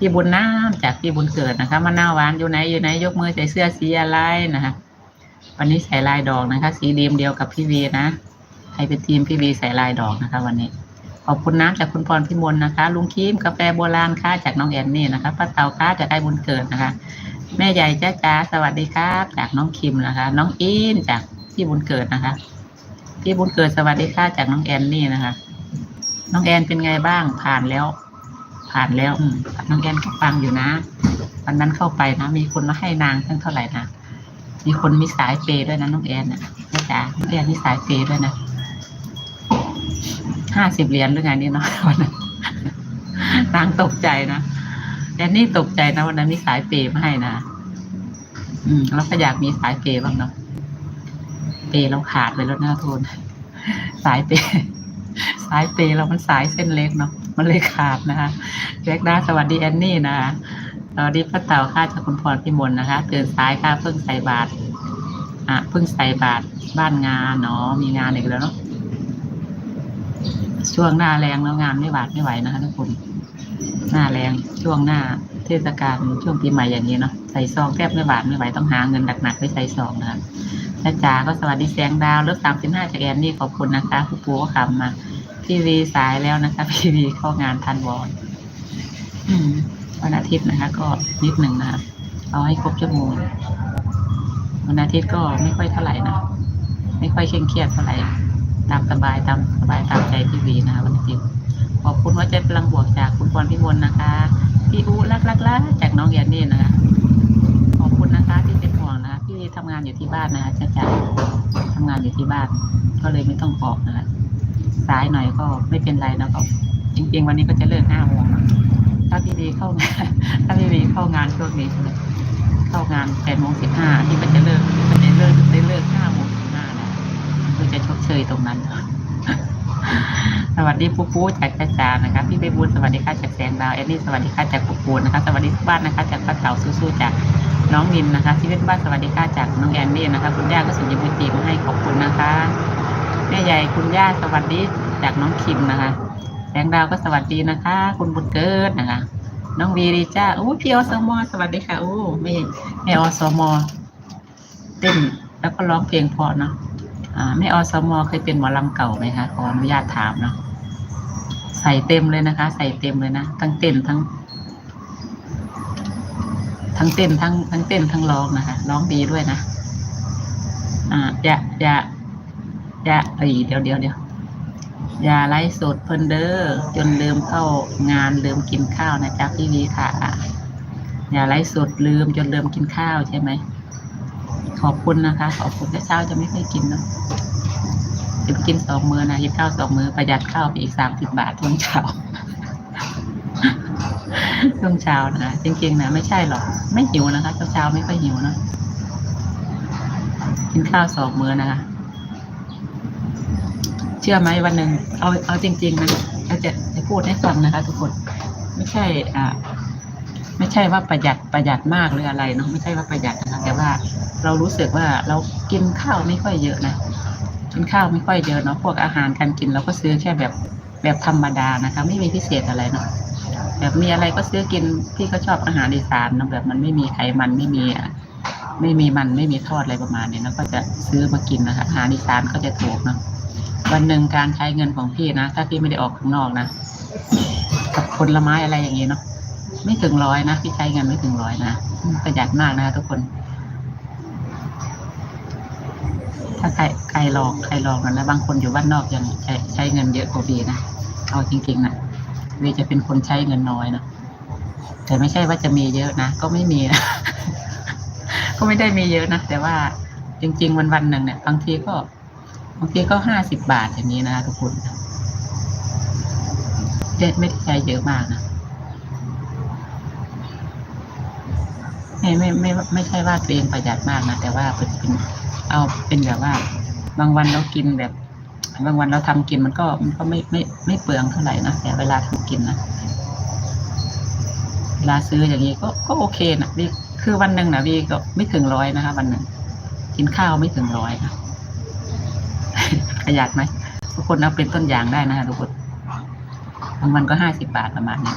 พี่บุญน้ำจากพี่บุญเกิดนะคะมะนาวหวานอยู่ไหนอยู่ไหนยกมือใส่เสื้อสีอะไรนะคะวันนี้ใส่ลายดอกนะคะ สีเดียมเดียวกับพี่วีนะให้เป็นทีมพี่วีใส่ลายดอกนะคะ วันนี้ ขอบคุณน้ำจากคุณพรพิมลนะคะ ลุงคิมกาแฟโบราณค่ะจากน้องแอนนี่นะคะป้าเตาค่ะจากไอ้บุญเกิดนะคะ แม่ใหญ่จ้าจ้าสวัสดีครับจากน้องคิมนะคะ น้องอินจากพี่บุญเกิดนะคะ พี่บุญเกิดสวัสดีค่ะจากน้องแอนนี่นะคะ น้องแอนเป็นไงบ้างผ่านแล้ว ผ่านแล้วอืมน้องแอนก็ฟังอยู่นะวันนั้นเข้าไปนะ มีคนมาให้นางตั้งเท่าไหร่นะมีคนมีสายเปย์ด้วยนะน้องแอนนะจ้าจ๋าน้องแอนมีสายเปย์ด้วยนะห้าสิบเหรียญหรือไงนี่เนาะวันนั้นนางตกใจนะแอนนี่ตกใจนะวันนั้นมีสายเปย์มาให้นะอืมเราก็อยากมีสายเปย์บ้างเนาะเปย์เราขาดไปแล้วนะทุนสายเปย์สายเปย์เรามันสายเส้นเล็กเนาะ มันเลยขาดนะคะเล็กนะสวัสดีแอนนี่นะคะสวัสดีพระเต่าค่าจากคุณพรพิมลนะคะเตือนสายค่ะเพิ่งใส่บาตรอะเพิ่งใส่บาตรบ้านงานเนาะมีงานอีกแล้วเนาะช่วงหน้าแรงแล้วงานไม่หวาดไม่ไหวนะคะทุกคนหน้าแรงช่วงหน้าเทศกาลช่วงปีใหม่อย่างนี้เนาะใส่ซองแทบไม่หวาดไม่ไหวต้องหาเงินหนักๆไปใส่ซองนะคะ และจ๋าก็สวัสดีแสงดาวเลิฟสามสิบห้าจากแอนนี่ขอบคุณนะคะผู้ปูก็คำมา พี่วีสายแล้วนะคะพี่วีเข้างานทันวอนวันอาทิตย์นะคะ ก็นิดหนึ่งนะคะเอาให้ครบชั่วโมงวันอาทิตย์ก็ไม่ค่อยเท่าไหร่นะไม่ค่อยเคร่งเครียดเท่าไหร่ตามสบายตามสบายตามใจพี่วีนะคะวันอาทิตย์ขอบคุณว่าใจพลังบวกจากคุณพรพิมลนะคะพี่อูรักรักรักจากน้องแยนนี่นะคะขอบคุณนะคะ ที่เป็นห่วงนะคะพี่วีทำงานอยู่ที่บ้านนะคะจ้าจ๋าทำงานอยู่ที่บ้าน ก็เลยไม่ต้องออกนะคะสายหน่อยก็ไม่เป็นไรนะครับจริง ๆ วันนี้ก็จะเลิกห้าโมงถ้าพี่ดีเข้างานถ้าพี่ดีเข้างานช่วงนี้เข้างานแปดโมงสิบห้าที่มันจะเลิกมันจะเลิกได้เลิกห้าโมงสิบห้านะคือจะชดเชยตรงนั้นสวัสดีปูปูจากกระจานะคะพี่ใบบุญสวัสดีค่ะจากแสงดาวแอนนี่สวัสดีค่ะจากปูปูนะคะสวัสดีทุกบ้านนะคะจากป้าเต่าสู้ๆจาก น้องนินนะคะชีวิตบ้านสวัสดีค่ะจากน้องแอนนี่นะคะ คุณย่าก็ส่งยิ้มจีมาให้ขอบคุณนะคะแม่ใหญ่คุณย่าสวัสดีจากน้องคิมนะคะแสงดาวก็สวัสดีนะคะ คุณบุญเกิดนะคะ น้องวีรีจ้าโอ้พี่อสมอสวัสดีค่ะโอ้แม่แม่อสมอเต้นแล้วก็ร้องเพลงพอเนาะอ่าแม่อสมอเคยเป็นหมอลำเก่าไหมคะขออนุญาตถามเนาะใส่เต็มเลยนะคะ ใส่เต็มเลยนะทั้งเต้นทั้ง ทั้งเต้นทั้งทั้งเต้นทั้งร้องนะคะร้องดีด้วยนะ อ่าอย่าอย่าอย่าเอ้ยเดี๋ยวเดี๋ยวเดี๋ยวอย่าไลฟ์สดเพิ่นเด้อจนลืมเข้างานลืมกินข้าวนะจ๊ะพี่วีค่ะ อย่าไลฟ์สดลืมจนลืมกินข้าวใช่ไหมขอบคุณนะคะ ขอบคุณแต่เช้าจะไม่ค่อยกินเนอะจะไปกินสองมือนะกินข้าวสองมือประหยัดข้าวไปอีกสามสิบบาทช่วงเช้า ช่วงเช้านะจริงๆนะไม่ใช่หรอก ไม่หิวนะคะเช้าเช้าไม่ค่อยหิวนะกินข้าวสองมื้อนะคะ เชื่อไหมวันหนึ่งเอาเอาจริง ๆนะเราจะจะพูดให้ฟังนะคะ ทุกคนไม่ใช่ อ่าไม่ใช่ว่าประหยัดประหยัดมากหรืออะไรเนาะไม่ใช่ว่าประหยัดนะคะแต่ว่าเรารู้สึกว่าเรากินข้าวไม่ค่อยเยอะนะกินข้าวไม่ค่อยเยอะเนาะพวกอาหารการกินเราก็ซื้อแค่แบบแบบธรรมดานะคะ ไม่มีพิเศษอะไรเนาะ แบบมีอะไรก็ซื้อกินพี่ก็ชอบอาหารอีสานเนาะแบบมันไม่มีไขมันไม่มีอะไม่มีมันไม่มีทอดอะไรประมาณนี้เนาะก็จะซื้อมากินนะคะอาหารอีสานก็จะถูกเนาะวันหนึ่งการใช้เงินของพี่นะถ้าพี่ไม่ได้ออกข้างนอกนะกับผลไม้อะไรอย่างนี้เนาะไม่ถึงร้อยนะพี่ใช้เงินไม่ถึงร้อยนะประหยัดมากนะทุกคน ถ้าใครใครลองใครลองกันนะบางคนอยู่บ้านนอกยังใช้ใช้เงินเยอะกว่าบีนะเอาจริงๆนะ บีจะเป็นคนใช้เงินน้อยนะแต่ไม่ใช่ว่าจะมีเยอะนะก็ไม่มีนะก็ไม่ได้มีเยอะนะแต่ว่าจริง ๆ วันวันๆหนึ่งเนี่ยบางทีก็บางทีก็ห้าสิบบาทอย่างนี้นะทุกคนเด็ดไม่ได้ใช้เยอะมากนะไม่ไม่ไม่ไม่ไม่ใช่ว่าตัวเองประหยัดมากนะแต่ว่าเป็นเป็นเอาเป็นแบบว่า บางวันเรากินแบบ บางวันเราทำกินมันก็มันก็ไม่ไม่ไม่เปลืองเท่าไหร่นะแต่เวลาทำกินนะเวลาซื้ออย่างนี้ก็ก็โอเคนะวีคือวันหนึ่งนะวีก็ไม่ถึงร้อยนะคะวันหนึ่งกินข้าวไม่ถึงร้อยนะประหยัดไหมทุกคนเอาเป็นต้นอย่างได้นะคะทุกคนบางวันก็ห้าสิบบาทประมาณนี้